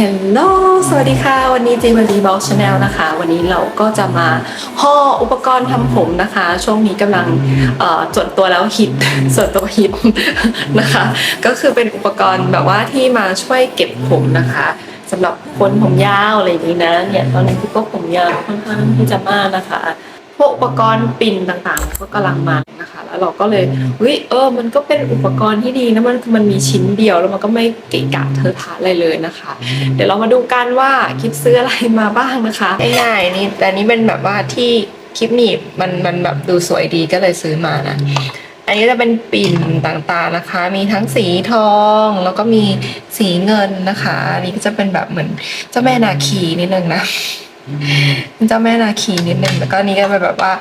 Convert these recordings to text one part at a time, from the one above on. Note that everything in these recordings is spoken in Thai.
Hello สวัสดีค่ะ วันนี้เจมารีบ็อกชาแนลนะคะ วันนี้เราก็จะมาห่ออุปกรณ์ทำผมนะคะ ช่วงนี้กำลังจดตัวแล้วฮิตส่วนตัวฮิตนะคะ ก็คือเป็นอุปกรณ์แบบว่าที่มาช่วยเก็บผมนะคะสำหรับคนผมยาวอะไรอย่างนี้นะเนี่ยตอนนี้พี่ก็ผมยาวค่อนข้างที่จะมากนะคะ พวกอุปกรณ์ปิ่นต่างๆ ก็กำลังมานะคะ แล้วเราก็เลยเฮ้ยเออ มันก็เป็นอุปกรณ์ที่ดีนะมันมันมีชิ้นเดียวแล้วมันก็ไม่เกะกะเทอะทะอะไรเลยนะคะ เดี๋ยวเรามาดูกันว่าคลิปซื้ออะไรมาบ้างนะคะง่ายๆนี่แต่นี้เป็นแบบว่าที่คลิปหนีบมันมันแบบดูสวยดีก็เลยซื้อมานะอันนี้จะเป็นปิ่นต่างๆนะคะ มีทั้งสีทอง แล้วก็มีสีเงินนะคะ อันนี้ก็จะเป็นแบบเหมือนเจ้าแม่นาคีนิดนึงนะ เป็นเจ้าแม่นาคีนิดนึงแล้วก็อันนี้ก็เป็นแบบว่า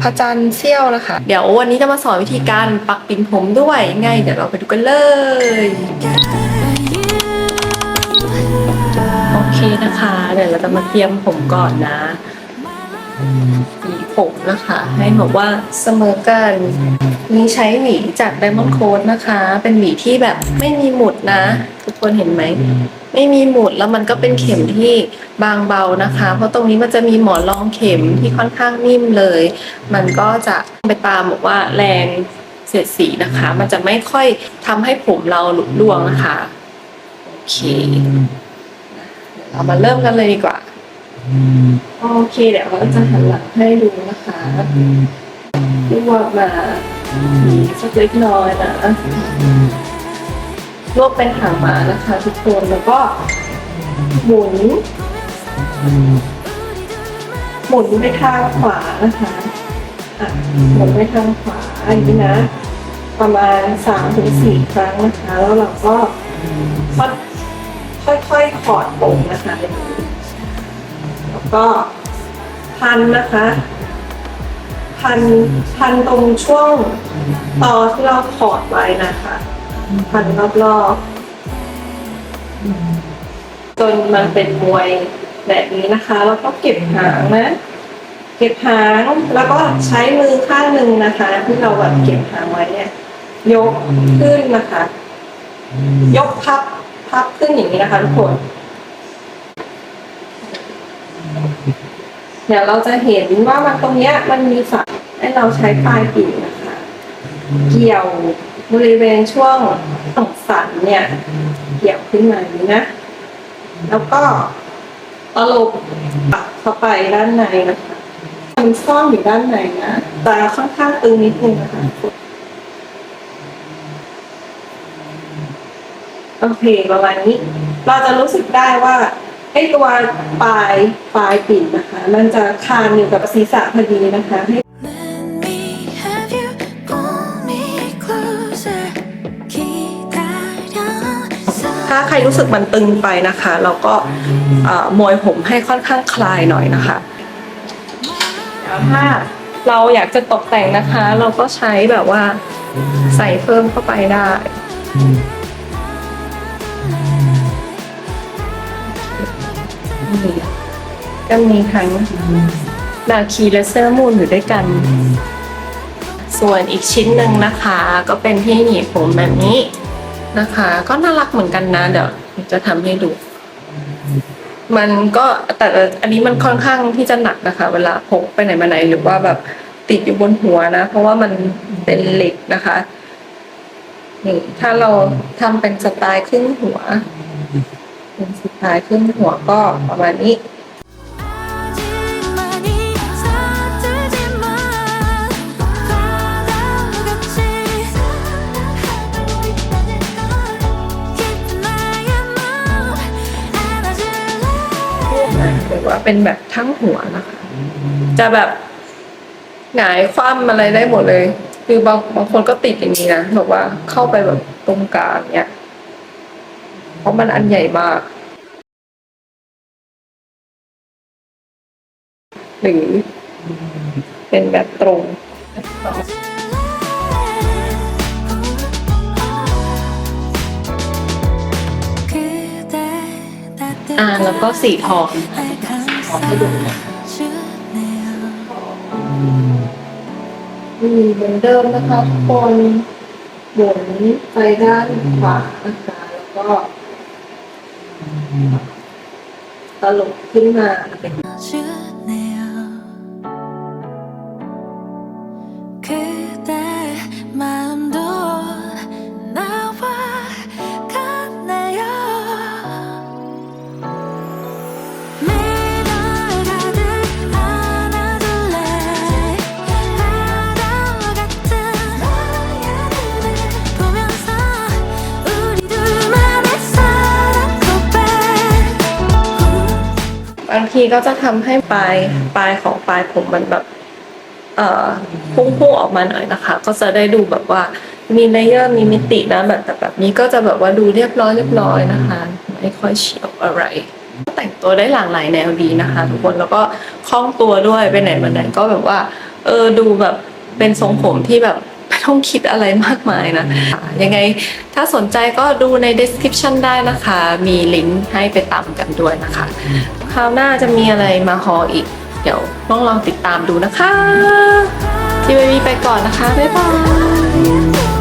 พระจันทร์เสี้ยวนะคะ เดี๋ยววันนี้จะมาสอนวิธีการปักปิ่นผมด้วยง่ายเดี๋ยวเราไปดูกันเลยโอเคนะคะ เดี๋ยวเราจะมาเตรียมผมก่อนนะสีผมนะคะ ให้แบบว่าเสมอกัน นี่ใช้หวีจาก Diamond Coat นะคะ เป็นหวีที่แบบไม่มีหมุดนะ ทุกคนเห็นไหม ไม่มีหมุดแล้วมันก็เป็นเข็มที่บางเบานะคะ เพราะตรงนี้มันจะมีหมอนรองเข็มที่ค่อนข้างนิ่มเลย มันก็จะไปตามบอกว่าแรงเสียดสีนะคะ มันจะไม่ค่อยทำให้ผมเราหลุดร่วงนะคะ โอเคเดี๋ยวเรามาเริ่มกันเลยดีกว่า โอเค เดี๋ยวเราจะหันหลังให้ดูนะคะรวบมา สักเล็กน้อยนะรวบเป็นหางมานะคะ ทุกคนแล้วก็หมุนหมุนไปทางขวานะคะอะหมุนไปทางขวาอย่างนี้นะ ประมาณสามถึงสี่ครั้งนะคะ แล้วเราก็ค่อยๆถอดผมนะคะแล้วก็พันนะคะ พันพันตรงช่วงต่อที่เราถอดไว้นะคะ พันรอบๆจนมันเป็นมวยแบบนี้นะคะ แล้วก็เก็บหางนะ เก็บหางแล้วก็ใช้มือข้างหนึ่งนะคะ ที่เราแบบเก็บหางไว้เนี่ย ยกขึ้นนะคะ ยกพับพับขึ้นอย่างนี้นะคะ ทุกคน เดี๋ยวเราจะเห็นว่ามันตรงเนี้ยมันมีสักให้เราใช้ปลายปีกนะคะ เกี่ยวบริเวณช่วงตรงสันเนี่ย เกี่ยวขึ้นมาอย่างนี้นะ แล้วก็ตลบปักเข้าไปด้านในนะคะมันซ่อนอยู่ด้านในนะตาค่อนข้างตึงนิดนึงนะคะโอเคประมาณนี้ เราจะรู้สึกได้ว่า ไอตัวปลายปลายปีกนะคะ มันจะคานอยู่กับศีรษะพอดีนะคะให้ถ้าใครรู้สึกมันตึงไปนะคะ เราก็มวยผมให้ค่อนข้างคลายหน่อยนะคะถ้าเราอยากจะตกแต่งนะคะ เราก็ใช้แบบว่าใส่เพิ่มเข้าไปได้ ก็มีทั้งนาคีและเซอร์มูนอยู่ด้วยกัน ส่วนอีกชิ้นหนึ่งนะคะ ก็เป็นที่หนีบผมแบบนี้นะคะ ก็น่ารักเหมือนกันนะ เดี๋ยวจะทำให้ดูมันก็แต่อันนี้มันค่อนข้างที่จะหนักนะคะ เวลาพกไปไหนมาไหนหรือว่าแบบติดอยู่บนหัวนะ เพราะว่ามันเป็นเหล็กนะคะนี่ถ้าเราทำเป็นสไตล์ครึ่งหัว เป็นสุดท้ายขึ้นหัวก็ประมาณนี้หรืว่าเป็นแบบทั้งหัวนะคะ จะแบบหงายคว่ำอะไรได้หมดเลย คือบางบางคนก็ติดอย่างนี้นะบอกว่าเข้าไปแบบตรงกลางเนี้ย เพราะมันอันใหญ่มาก หรือเป็นแบบตรงอ่าแล้วก็สีทองทองให้ดูอืมเหมือนเดิมนะคะทุกคนบนไปด้านขวานะคะแล้วก็ ตลกขึ้นมาเป็น ทีก็จะทำให้ปลายปลายของปลายผมมันแบบ เอ่อพุ่งพุ่งออกมาหน่อยนะคะ ก็จะได้ดูแบบว่ามีเลเยอร์มีมิตินะแบบแต่แบบนี้ก็จะแบบว่าดูเรียบร้อยเรียบร้อยนะคะ ไม่ค่อยเฉียวอะไร แต่งตัวได้หลากหลายแนวดีนะคะ ทุกคนแล้วก็คล่องตัวด้วยไปไหนมาไหนก็แบบว่า เออดูแบบเป็นทรงผมที่แบบ ต้องคิดอะไรมากมายนะ ยังไงถ้าสนใจก็ดูใน description ได้นะคะ มีลิงก์ให้ไปตามกันด้วยนะคะ คราวหน้าจะมีอะไรมาฮออีก เดี๋ยวต้องลองติดตามดูนะคะ ทีวีไปก่อนนะคะ บ๊ายบาย내